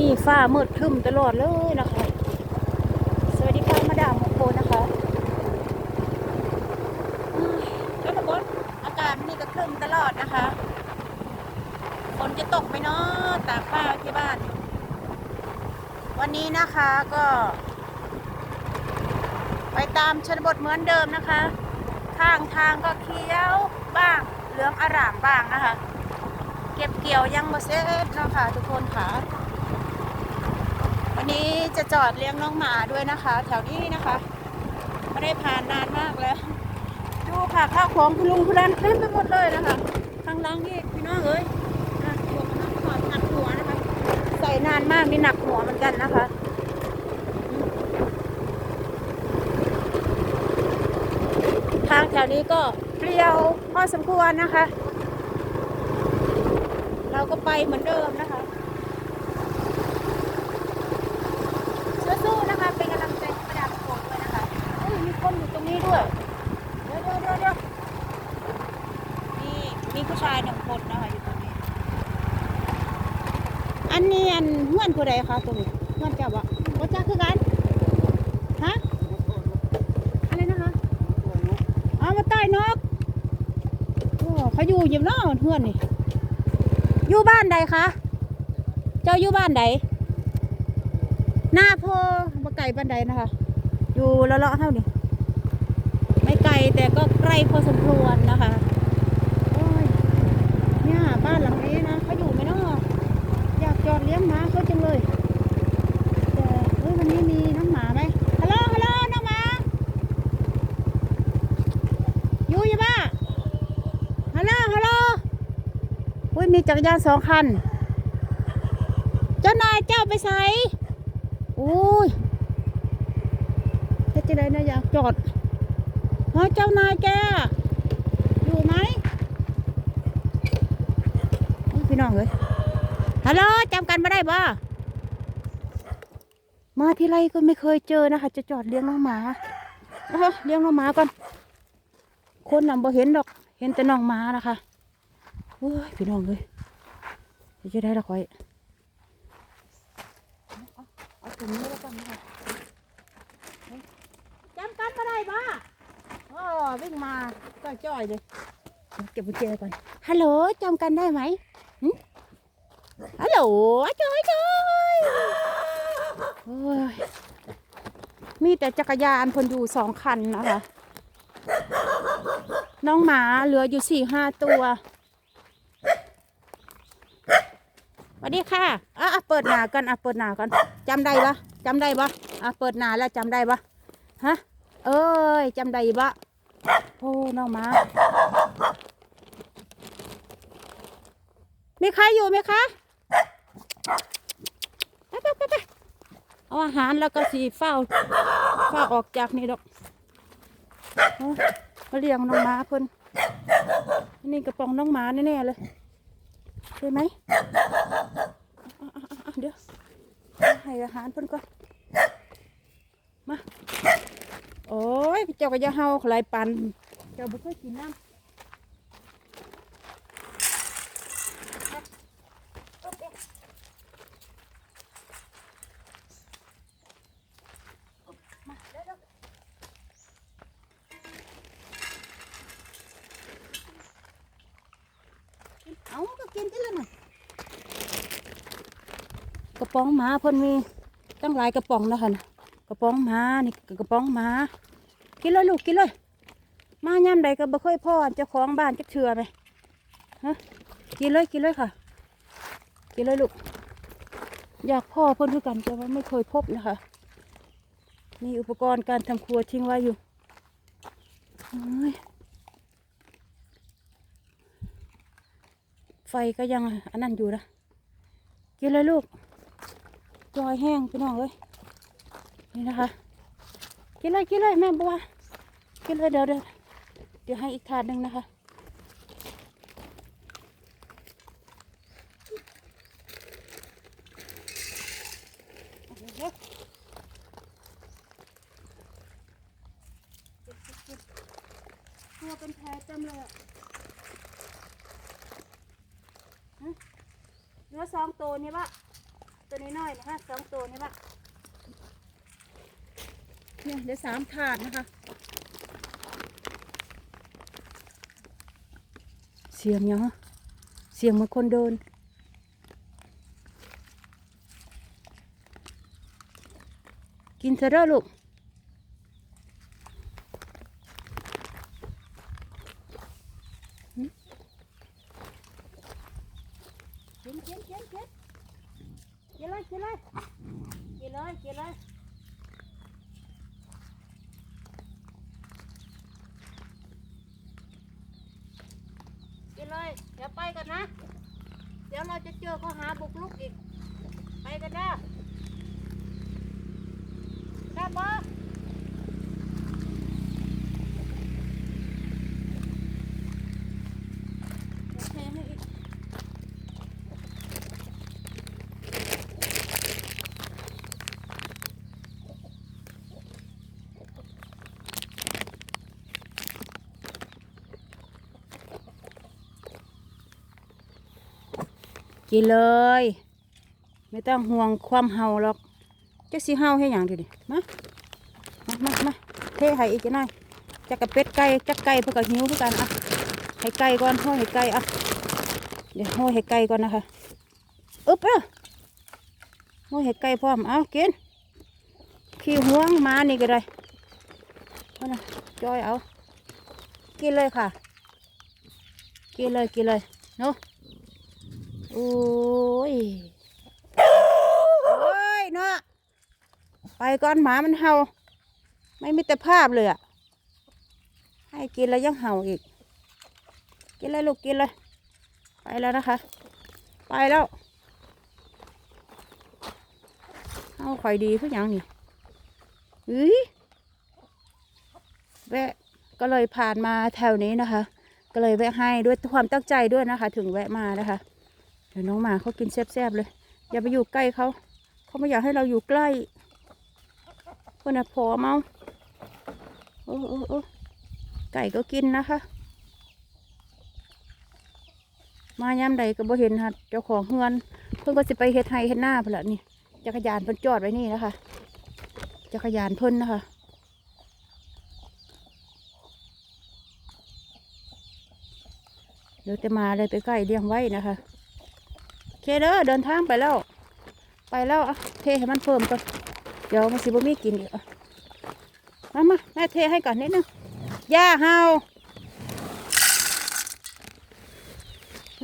นี้ฟ้ามืดครึ้มตลอดเลยนะคะ สวัสดีค่ะมาดามโคนะคะเอ้ยทุกคนอากาศนี่ก็ครึ้มตลอดนะคะ ฝนจะตกไหมเนาะตากผ้าที่บ้าน วันนี้นะคะก็ ไปตามชนบทเหมือนเดิมนะคะทางทางก็เขียวบ้าง เหลืองอร่ามบ้างนะคะ เก็บเกี่ยวยังมาเซฟเนะคะทุกคนค่ะ วันนี้จะจอดเลี้ยงน้องหมาด้วยนะคะ แถวนี้นะคะไม่ได้ผ่านนานมากแล้ว ดูค่ะข้าวของคุณลุงคุณรันเต็มไปหมดเลยนะคะข้างล่างนี่พี่น้องเอ้ยอะหมวกกันน็อกถอดหนักหัวนะคะ ใส่นานมากนี่หนักหัวเหมือนกันนะคะทางแถวนี้ก็เปลี่ยวพอสมควรนะคะ เราก็ไปเหมือนเดิมนะคะสู้ๆนะคะ เป็นกำลังใจให้ประดาบโกดด้วยนะคะเฮ้ยมีค นี้ด้วยเดี๋ยวเดี๋ยวเดี๋ยวเดี๋ยวนี่มีผู้ชายหนึ่งคนนะคะอยู่ตรงนี้อันนี้อันเพื่อนผู้ใดคะตรงนี้เพื่อนเจ้าบ่ว่าจ้าคือกันฮะอะไรนะคะเอามาใต้นกโอ้เขาอยู่อยิมเนาะเพื่อนนี่อยู่บ้านใดคะเจ้าอยู่บ้านใดหน้าโพบ่ไก่บ้านใดนะคะ อยู่ละเลาะๆเท่านี้ แต่ก็ใกล้พอสมควรนะคะโอ้ยเนี่ยบ้านหลังนี้นะเขาอยู่ไหมเนาะอยากจอดเลี้ยงหมาเขาจังเลยแต่เฮ้ยวันนี้มีน้องหมาไหมฮัลโหลฮัลโหลน้องหมาอยู่ยังบ้าฮัลโหลฮัลโหลอุ้ยมีจักรยานสองคัน เจ้านายเจ้าไปใส่อุ้ยเจะได้นะอยากจอด ฮะเจ้านายแกอยู่ไหมอุ๊ยพี่น้องเอ้ยฮัลโหลจำกันไม่ได้บ่มาที่ไรก็ไม่เคยเจอนะคะ จะจอดเลี้ยงน้องหมาเอาเลี้ยงน้องหมาก่อน คนน่ะบ่เห็นดอก เห็นแต่น้องหมานะคะโอ้ยพี่น้องเลยเดี๋ยวจะได้ละคอยเอาเอาตรงนี้แล้วกันนะคะจำกันมาได้ปะ โอ้วิ่งมาก็จ้อยเลยเก็บกุญแจก่อนฮัลโหลจำกันได้ไหมฮัลโหลจอยจอยโอ้ยมีแต่จักรยานคนอยู่สองคันนะคะ น้องหมาเหลืออยู่สี่ห้าตัวสวัสดีค่ะอะอะเปิดหนากันอะเปิดหนากันจำได้ปะจำได้ปะอะเปิดหนาแล้วจำได้ปะฮะ เอ้ยจำได้ปะโอ้น้องหมามีใครอยู่ไหมคะไปไปไปไปเอาอาหารแล้วก็สีเฝ้าเฝ้าออกจากนี่ดอกมาเลี้ยงน้องหมาเพิ่นนี่กระป๋องน้องหมาแน่ๆเลยใช่ไหมเดี๋ยวให้อาหารเพิ่นก่อนมา โอ้ยเจ้าก็จะเฮาขลายปันเจ้าบ่เคยกินน้ำเอาก็กินที่ละน่อยกระป๋องหมาเพิ่นมีตั้งหลายกระป๋องนะคะนะ กระป๋องหมา นี่กระป๋องหมา กินเลยลูกกินเลย มาย่ำใดก็บ่เคยพ่อเจ้าของบ้านจักเชื่อไหมฮะกินเลยกินเลยค่ะ กินเลยลูก อยากพ่อเพิ่นคือกันแต่ว่าไม่เคยพบนะคะ มีอุปกรณ์การทำครัวทิ้งไว้อยู่เอ้ยไฟก็ยังอันนั้นอยู่นะกินเลยลูกจอยแห้งพี่น้องเอ้ย นี่นะคะ กินเลยกินเลยแม่บัวกินเลยเดี๋ยวเดี๋ยวเดี๋ยวให้อีกถาดหนึ่งนะคะตัวเป็นแผลเต็มเลยอะเหลือสองตัวนี่ปะตัวนี้น้อยนะคะสองตัวนี่ปะ เนี่ยเดี๋ยวสามถาดนะคะเสียงเนาะเสียงเหมือนคนเดิน กินเถอะเด้อลูก กินกินกินกินกินเลยกินเลยกินเลยกินเลย กินเลย เดี๋ยวไปกันนะ เดี๋ยวเราจะเจอข้อหาบุกลุกอีก ไปกันนะได้ปะโอเคให้อี กินเลย ไม่ต้องห่วงความเห่าหรอกจะสิเห่าให้อย่างเดียวดิมามามามาเทให้อีกจะหน่อยจักกระเป็ดไก่จักไก่เพื่อกับหิวเพื่อกันอะให้ไก่ก่อนห้อยให้ไก่อะเดี๋ยวห้อยให้ไก่ก่อนนะคะอึ๊บเอ้อห้อยให้ไก่พร้อมเอากินขี้ห่วงมานี่ก็ได้เอานะจอยเอา กินเลยค่ะ กินเลยกินเลยเนาะ โอ้ยโอ้ยเนาะไปก่อนหมามันเห่า ไม่มีแต่ภาพเลยอะให้กินแล้วยังเห่าอีก กินเลยลูกกินเลย ไปแล้วนะคะ ไปแล้วเอาข่อยดีเพื่อยังนี่เฮ้ยแวะก็เลยผ่านมาแถวนี้นะคะ ก็เลยแวะให้ด้วยความตั้งใจด้วยนะคะ ถึงแวะมานะคะ เดี๋ยวน้องหมาเขากินแซ่บๆเลย อย่าไปอยู่ใกล้เขา เขาไม่อยากให้เราอยู่ใกล้คนน่ะพอเมาโอ้โอ้โอ้ไก่ก็กินนะคะ มายามใดก็บ่เห็นค่ะเจ้าของเฮือน เพิ่นก็จะไปเฮ็ดไห้เฮ็ดหน้าเพิ่นละนี่จักรยานเพิ่นจอดไว้นี่นะคะจักรยานเพิ่นนะคะเดี๋ยวจะมาเลยไปใกล้เลี้ยงไว้นะคะ เคเด้อเดินทางไปแล้ว ไปแล้วอะเทให้มันเพิ่มก่อนเดี๋ยวมันสิบ่มีกินอีกอะมามาแม่เทให้ก่อนนิดนึงย่าเฮา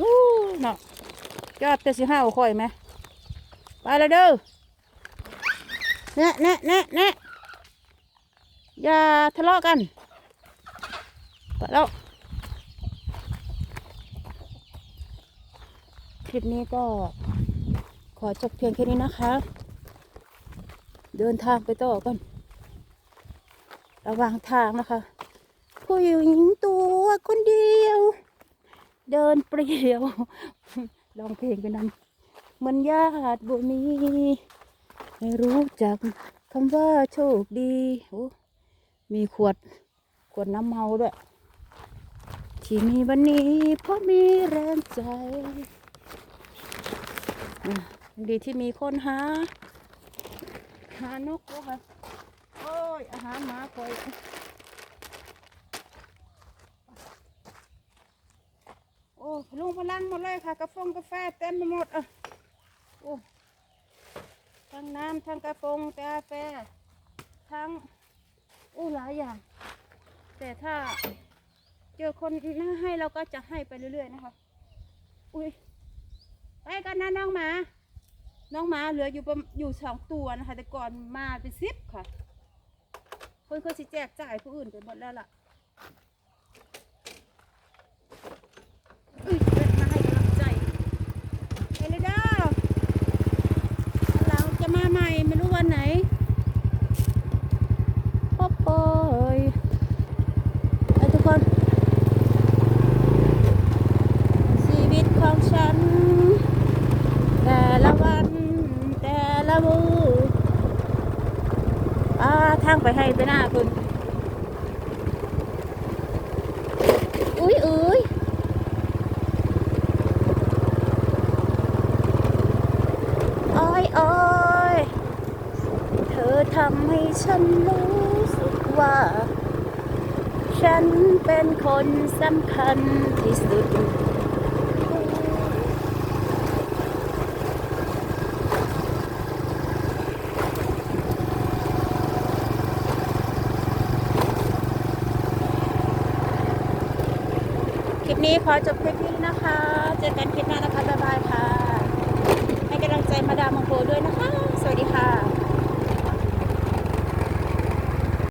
วู้เนาะยอดแต่สิห้าค่อยไหมไปแล้วเด้อเนะเนะเนะเนะอย่าทะเลาะกันไปแล้ว ลิปนี้ก็ขอจบเพียงแค่นี้นะคะ เดินทางไปต่อก่อน ระว่างทางนะคะ ผู้หญิงตัวคนเดียว เดินเปลี่ยวลองเพลงไปนำเหมันญาติบุมีไม่รู้จักคำว่าโชคดีโอ้มีขวดขวดน้ำเมาด้วย ที่มีวันนี้เพราะมีแรงใจ ดีที่มีคนหา หานกด้วยค่ะโอ้ย อาหารหมาคอยโอ้ลุงพลังหมดเลยค่ะกาแฟกาแฟเต็มไปหมดอะโอ้ทั้งน้ำทั้งกาแฟกาแฟทั้งโอ้หลายอย่าง แต่ถ้าเจอคนน่าให้เราก็จะให้ไปเรื่อยๆนะคะ อุ้ย ไปกันนะน้องหมา น้องหมาเหลืออยู่ประอยู่สองตัวนะคะ แต่ก่อนมาเป็นสิบค่ะ เพิ่นเคยสิแจกจ่ายผู้อื่นไปหมดแล้วล่ะอุ้ยแวะมาให้กำลังใจไปเลยเด้อเราจะมาใหม่ไม่รู้วันไหนปอปอยไปทุกคน ชีวิตของฉัน แต่ละวัน แต่ละมืออ่าทางไปให้ไปหน้าคุณ ฉันรู้สึกว่า ฉันเป็นคนสำคัญที่สุด คลิปนี้ขอจบคลิปนี้นะคะ เจอกันคลิปหน้านะคะ บ๊ายบายค่ะ ให้กำลังใจมาดามมงโกด้วยนะคะ สวัสดีค่ะ